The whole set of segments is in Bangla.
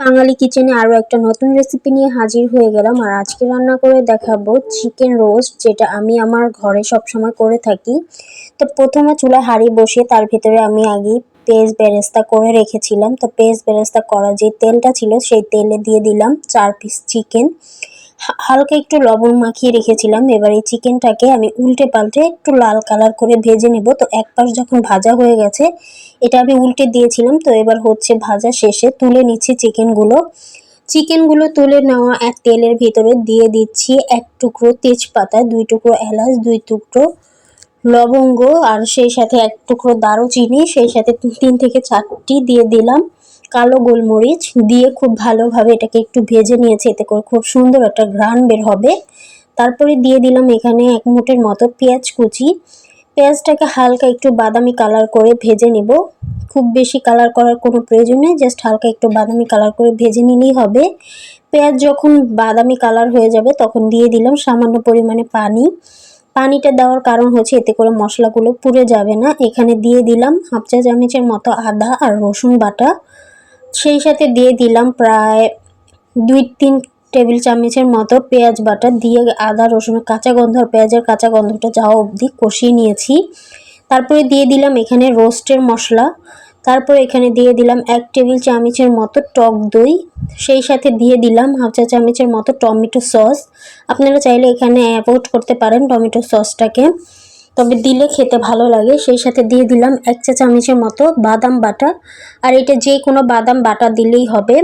বাঙালি কিচেনে আরও একটা নতুন রেসিপি নিয়ে হাজির হয়ে গেলাম। আর আজকে রান্না করে দেখাবো চিকেন রোস্ট যেটা আমি আমার ঘরে সবসময় করে থাকি। তো প্রথমে চুলা হাঁড়ি বসে তার ভিতরে আমি আগে পেঁয়াজ বেরেস্তা করে রেখেছিলাম। তো পেঁয়াজ বেরেস্তা করা যে তেলটা ছিল, সেই তেলে দিয়ে দিলাম চার পিস চিকেন হালকা একটু লবণ মাখিয়ে রেখেছিলাম। এবার এই চিকেনটাকে আমি উল্টে পাল্টে একটু লাল কালার করে ভেজে নেব। তো এক পাশ যখন ভাজা হয়ে গেছে, এটা আমি উল্টে দিয়েছিলাম। তো এবার হচ্ছে ভাজা শেষে তুলে নিচ্ছি চিকেনগুলো। চিকেনগুলো তুলে নেওয়া এক তেলের ভিতরে দিয়ে দিচ্ছি এক টুকরো তেজপাতা, দুই টুকরো এলাচ, দুই টুকরো লবঙ্গ, আর সেই সাথে এক টুকরো দারুচিনি, সেই সাথে তিন থেকে চারটি দিয়ে দিলাম। কালো গোলমরিচ দিয়ে খুব ভালোভাবে এটাকে একটু ভেজে নিয়েছি, এতে করে খুব সুন্দর একটা ঘ্রাণ বের হবে। তারপরে দিয়ে দিলাম এখানে এক মুঠের মতো পেঁয়াজ কুচি। পেঁয়াজটাকে হালকা একটু বাদামি কালার করে ভেজে নিব। খুব বেশি কালার করার কোনো প্রয়োজন নেই, জাস্ট হালকা একটু বাদামি কালার করে ভেজে নিলেই হবে। পেঁয়াজ যখন বাদামি কালার হয়ে যাবে, তখন দিয়ে দিলাম সামান্য পরিমাণে পানি। পানিটা দেওয়ার কারণ হচ্ছে এতে করে মশলাগুলো পুড়ে যাবে না। এখানে দিয়ে দিলাম হাফ চা চামচের মতো আদা আর রসুন বাটা। সেই সাথে দিয়ে দিলাম প্রায় দুই তিন টেবিল চামচের মতো পেঁয়াজ বাটা। দিয়ে আদা রসুনের কাঁচা গন্ধ আর পেঁয়াজের কাঁচা গন্ধটা যাওয়া অবধি কষিয়ে নিয়েছি। তারপরে দিয়ে দিলাম এখানে রোস্টের মশলা। তারপর এখানে দিয়ে দিলাম এক টেবিল চামচের মতো টক দই। সেই সাথে দিয়ে দিলাম হাফ চা চামচের মতো টমেটো সস। আপনারা চাইলে এখানে অ্যাভয়েড করতে পারেন টমেটো সসটাকে। তবে দিলে খেতে ভালো লাগে। সেই সাথে দিয়ে দিলাম এক চা চামচের মতো বাদাম বাটা। আর এটা যে কোনো বাদাম বাটা দিলেই হবে।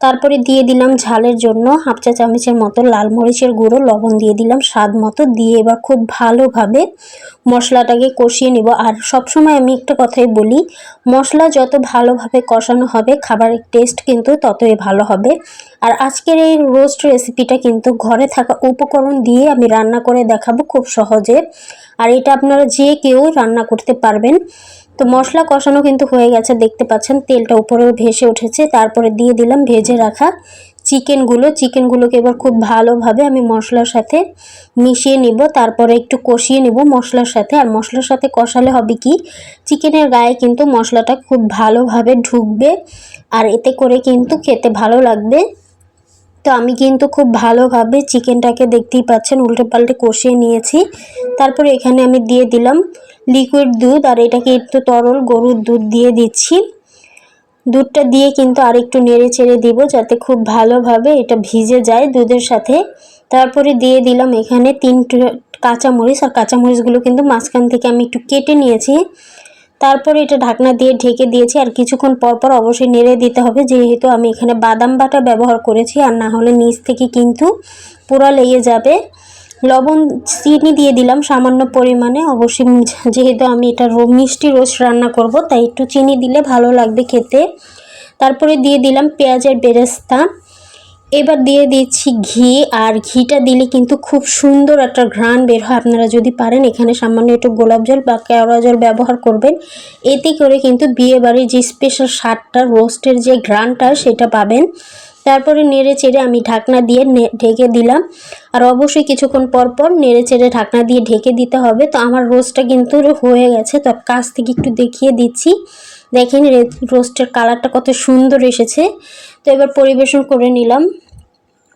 তারপরে দিয়ে দিলাম ঝালের জন্য হাফ চা চামচের মতো লাল মরিচের গুঁড়ো, লবণ দিয়ে দিলাম স্বাদ মতো, দিয়ে এবার খুব ভালোভাবে মশলাটাকে কষিয়ে নিব। আর সবসময় আমি একটা কথাই বলি, মশলা যত ভালোভাবে কষানো হবে, খাবারের টেস্ট কিন্তু ততই ভালো হবে। আর আজকের এই রোস্ট রেসিপিটা কিন্তু ঘরে থাকা উপকরণ দিয়ে আমি রান্না করে দেখাবো খুব সহজে। আর এটা আপনারা যে কেউ রান্না করতে পারবেন তো মশলা কষানো কিন্তু হয়ে গেছে, দেখতে পাচ্ছেন, তেলটা উপরেও ভেসে উঠেছে। তারপরে দিয়ে দিলাম ভেজে রাখা চিকেনগুলো। চিকেনগুলোকে এবার খুব ভালোভাবে আমি মশলার সাথে মিশিয়ে নিব। তারপরে একটু কষিয়ে নিব মশলার সাথে। আর মশলার সাথে কষালে হবে কি, চিকেনের গায়ে কিন্তু মশলাটা খুব ভালোভাবে ঢুকবে। আর এতে করে কিন্তু খেতে ভালো লাগবে। তো আমি কিন্তু খুব ভালোভাবে চিকেনটাকে দেখতেই পাচ্ছেন উল্টে পাল্টে কষিয়ে নিয়েছি। তারপরে এখানে আমি দিয়ে দিলাম লিকুইড দুধ, আর এটাকে একটু তরল গরুর দুধ দিয়ে দিচ্ছি। দুধটা দিয়ে কিন্তু আর একটু নেড়ে চেড়ে দিব যাতে খুব ভালোভাবে এটা ভিজে যায় দুধের সাথে। তারপরে দিয়ে দিলাম এখানে তিন কাঁচামরিচ, আর কাঁচামরিচগুলো কিন্তু মাঝখান থেকে আমি একটু কেটে নিয়েছি। তারপরে এটা ঢাকনা দিয়ে ঢেকে দিয়েছি আর কিছুক্ষণ পর পর অবশ্যই নেড়ে দিতে হবে, যেহেতু আমি এখানে বাদাম বাটা ব্যবহার করেছি আর না হলে নিচ থেকে কিন্তু পুরা লেগে যাবে। লবণ, চিনি দিয়ে দিলাম সামান্য পরিমাণে, অবশ্যই যেহেতু আমি এটা রো, মিষ্টি রোস্ট রান্না করব, তাই একটু চিনি দিলে ভালো লাগবে খেতে। তারপরে দিয়ে দিলাম পেঁয়াজের বেরেস্তা। এবার দিয়ে দিচ্ছি ঘি, আর ঘিটা দিলে কিন্তু খুব সুন্দর একটা ঘ্রাণ বের হয়। আপনারা যদি পারেন, এখানে সামান্য একটু গোলাপ জল বা কেওড়া জল ব্যবহার করবেন। এতে করে কিন্তু বিয়ে বাড়ির যে স্পেশাল স্বাদটা রোস্টের যে ঘ্রাণটা, সেটা পাবেন। তারপরে নেড়ে চেড়ে আমি ঢাকনা দিয়ে ঢেকে দিলাম। আর অবশ্যই কিছুক্ষণ পর পর নেড়ে চেড়ে ঢাকনা দিয়ে ঢেকে দিতে হবে। তো আমার রোস্টটা কিন্তু হয়ে গেছে। তো কাছ থেকে একটু দেখিয়ে দিচ্ছি। দেখেন রোস্টের কালারটা কত সুন্দর এসেছে। তো এবার পরিবেশন করে নিলাম।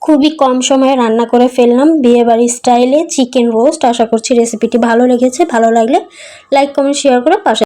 খুবই কম সময়ে রান্না করে ফেললাম। বিয়েবাড়ি স্টাইলে চিকেন রোস্ট আশা করছি রেসিপিটি ভালো লেগেছে। ভালো লাগলে লাইক কমেন্ট শেয়ার করে পাশে